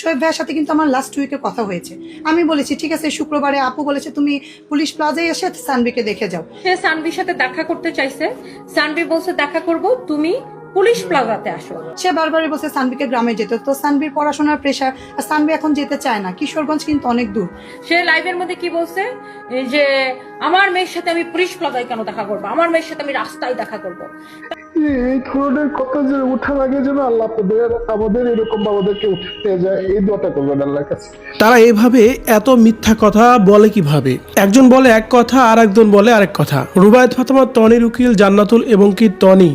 শোয়েব ভাইয়ের সাথে কিন্তু আমার লাস্ট উইকে কথা হয়েছে। আমি বলেছি ঠিক আছে শুক্রবারে আপু বলেছে তুমি পুলিশ প্লাজায় এসে সানবিকে দেখে যাও। সে সানভির সাথে দেখা করতে চাইছে। সানভি বলছে দেখা করব তুমি পুলিশ প্লাজাতে আসো। সে বারবারই বলছে সানবিকে গ্রামে যেতে। তো সানবির পড়াশোনার প্রেশার আর সানবি এখন যেতে চায় না। কিশোরগঞ্জ কিন্তু অনেক দূর। সে লাইভের মধ্যে কি বলছে? যে আমার মেয়ের সাথে আমি পুলিশ প্লাজায় কেন দেখা করব? আমার মেয়ের সাথে আমি রাস্তায় দেখা করব? এই ধরনের কথা যে ওঠার আগে যেন আল্লাহ আমাদের এরকম বাবাদেরকে উঠতে যায়, এই দোয়াটা করবেন আল্লাহর কাছে। তারা এভাবে এত মিথ্যা কথা বলে কীভাবে? একজন বলে এক কথা আর একজন বলে আরেক কথা। রুবায়ত ফাতেমা তনির উকিল জান্নাতুল এবং কি তনি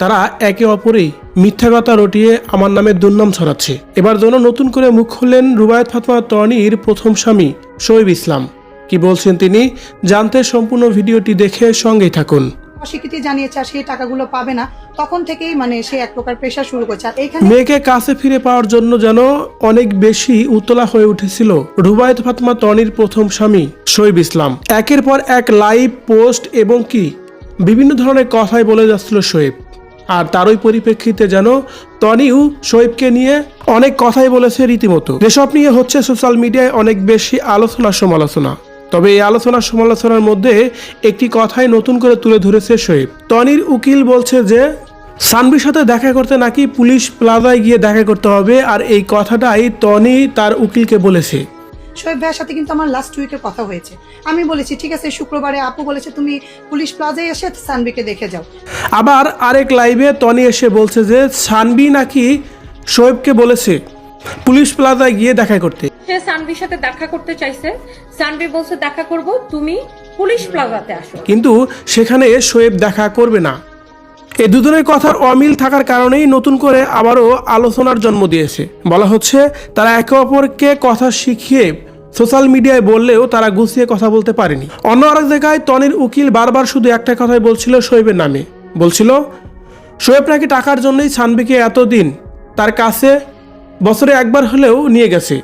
তারা একে অপরেই মিথ্যা কথা রটিয়ে আমার নামে দুর্নাম ছড়াচ্ছে। এবার যেন নতুন করে মুখ খুললেন রুবায়ত ফাতেমা তনির প্রথম স্বামী, শোয়েব ইসলাম। কি বলছেন তিনি? জানতে সম্পূর্ণ ভিডিওটি দেখে সঙ্গেই থাকুন। অস্বীকৃতি জানিয়েছে আর সেই টাকাগুলো পাবে না, তখন থেকেই মানে সে এক প্রকার প্রেশার শুরু করছে। আর এইখানে মেয়েকে কাছে ফিরে পাওয়ার জন্য যেন অনেক বেশি উতলা হয়ে উঠেছিল রুবায়ত ফাতমা তনির প্রথম স্বামী শৈব ইসলাম। একের পর এক লাইভ পোস্ট এবং কি? বিভিন্ন ধরনের কথাই বলে যাচ্ছিল শোয়েব। আর তারই পরিপ্রেক্ষিতে যেন তনিও শোয়েবকে নিয়ে অনেক কথাই বলেছে রীতিমতো। যেসব নিয়ে হচ্ছে সোশ্যাল মিডিয়ায় অনেক বেশি আলোচনা সমালোচনা তবে এই আলোচনা সমালোচনার মধ্যে একটি কথাই নতুন করে তুলে ধরেছে শোয়েব। টনির উকিল বলছে যে সানবির সাথে দেখা করতে নাকি পুলিশ প্লাজায় গিয়ে দেখা করতে হবে আর এই কথাটাই টনি তার উকিলকে বলেছে। শোয়েব ভাইয়ের সাথে কিন্তু আমার লাস্ট উইকে কথা হয়েছে। আমি বলেছি ঠিক আছে শুক্রবারে আপু বলেছে তুমি পুলিশ প্লাজায় এসে সানবিকে দেখে যাও। আবার আরেক লাইভে টনি এসে বলছে যে সানবি নাকি শোয়েবকে বলেছে। পুলিশ প্লাজায় গিয়ে দেখা করতে। সে সানভির সাথে দেখা করতে চাইছে। সানভি বলছে দেখা করব তুমি পুলিশ প্লাজাতে আসো। কিন্তু সেখানে শোয়েব দেখা করবে না। এ দুজনের কথার অমিল থাকার কারণেই নতুন করে আবারও আলোচনার জন্ম দিয়েছে। বলা হচ্ছে তারা একে অপরকে কথা শিখিয়ে সোশ্যাল মিডিয়ায় বললেও তারা গুছিয়ে কথা বলতে পারেনি। অন্য আরেক জায়গায় তনির উকিল বারবার শুধু একটা কথাই বলছিল শোয়েবের নামে। বলছিল শোয়েব নাকি টাকার জন্যই সানবিকে এতদিন তার কাছে বছরে একবার হলেও নিয়ে গেছে।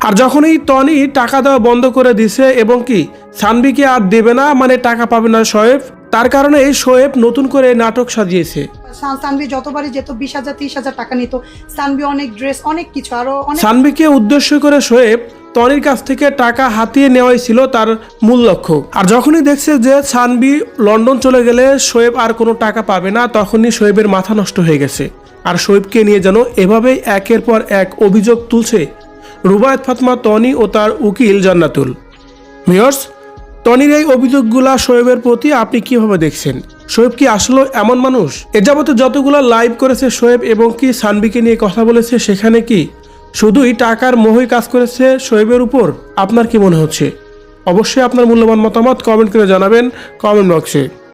আর যখনই টনি টাকা দেওয়া বন্ধ করে দিছে এবং কি সানবিকে আর দেবে না মানে টাকা পাবে না শোয়েব তার কারণে এই শোয়েব নতুন করে নাটক সাজিয়েছে। সান- সানভি যতবারই যেত বিশ হাজার তিরিশ হাজার টাকা নিত। সানভি অনেক ড্রেস অনেক কিছু আরও সানবিকে উদ্দেশ্য করে শোয়েব টনির কাছ থেকে টাকা হাতিয়ে নেওয়াই ছিল তার মূল লক্ষ্য। আর যখনই দেখছে যে সানবি লন্ডন চলে গেলে শোয়েব আর কোনো টাকা পাবে না তখনই শোয়েবের মাথা নষ্ট হয়ে গেছে। আর শোয়েবকে নিয়ে যেন এভাবেই একের পর এক অভিযোগ তুলছে রুবায়ত ফাতমা, টনি ও তার উকিল জান্নাতুল। মিয়র্স টনির এই অভিযোগগুলা শোয়েবের প্রতি আপনি কীভাবে দেখছেন? শোয়েব কি আসলে এমন মানুষ? এ যাবতে যতগুলো লাইভ করেছে শোয়েব এবং কি সানবিকে নিয়ে কথা বলেছে সেখানে কি শুধুই টাকার মোহই কাজ করেছে শোয়েবের উপর? আপনার কি মনে হচ্ছে? অবশ্যই আপনার মূল্যবান মতামত কমেন্ট করে জানাবেন কমেন্ট বক্সে।